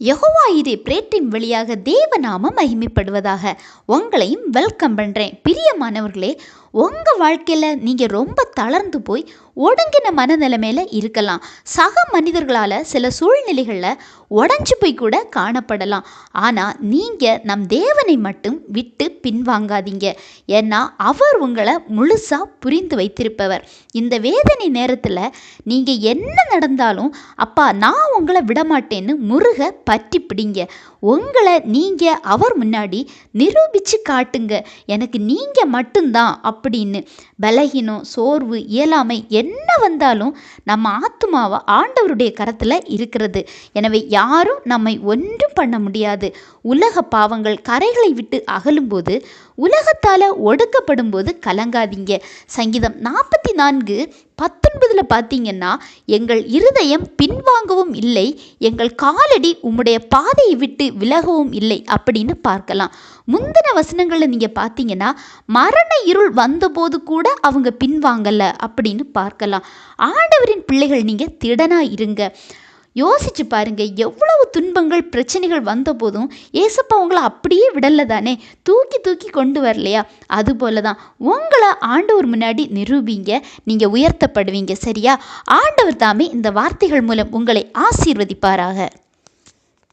யகோவா இது பிரேட்டின் வழியாக தேவநாமம் மகிமைப்படுவதாக உங்களையும் வெல்கம் பண்ணுறேன் பிரியமானவர்களே உங்கள் வாழ்க்கையில் நீங்கள் ரொம்ப தளர்ந்து போய் ஒடுங்கின மனநிலைமையில் இருக்கலாம். சக மனிதர்களால் சில சூழ்நிலைகளில் உடஞ்சி போய் கூட காணப்படலாம். ஆனால் நீங்கள் நம் தேவனை மட்டும் விட்டு பின்வாங்காதீங்க. ஏன்னா அவர் உங்களை முழுசாக புரிந்து வைத்திருப்பவர். இந்த வேதனை நேரத்தில் நீங்கள் என்ன நடந்தாலும் அப்பா நான் உங்களை விடமாட்டேன்னு முருக பற்றி பிடிங்க. உங்களை நீங்கள் அவர் முன்னாடி நிரூபித்து காட்டுங்க. எனக்கு நீங்கள் மட்டும்தான் அப்படின்னு. பலகீனம் சோர்வு இயலாமை என்ன வந்தாலும் நம்ம ஆத்மாவை ஆண்டவருடைய கரத்தில் இருக்கிறது. எனவே யாரும் நம்மை ஒன்றும் பண்ண முடியாது. உலக பாவங்கள் கரைகளை விட்டு அகலும்போது உலகத்தால் ஒடுக்கப்படும் போது கலங்காதீங்க. சங்கீதம் நாற்பத்தி நான்கு பத்தொன்பதில் பார்த்தீங்கன்னா எங்கள் இருதயம் பின்வாங்கவும் இல்லை எங்கள் காலடி உம்முடைய பாதையை விட்டு விலகவும் இல்லை அப்படின்னு பார்க்கலாம். முந்தின வசனங்களில் நீங்கள் பார்த்தீங்கன்னா மரண இருள் வந்தபோது கூட அவங்க பின்வாங்கலை அப்படின்னு பார்க்கலாம். ஆண்டவரின் பிள்ளைகள் நீங்கள் திடனாக இருங்க. யோசிச்சு பாருங்க எவ்வளவு துன்பங்கள் பிரச்சனைகள் வந்த போதும் ஏசப்பா உங்களை அப்படியே விடல தானே? தூக்கி தூக்கி கொண்டு வரலையா? அதுபோல தான் உங்களை ஆண்டவர் முன்னாடி நிரூபிங்க நீங்கள் உயர்த்தப்படுவீங்க சரியா? ஆண்டவர் தாமே இந்த வார்த்தைகள் மூலம் உங்களை ஆசீர்வதிப்பாராக.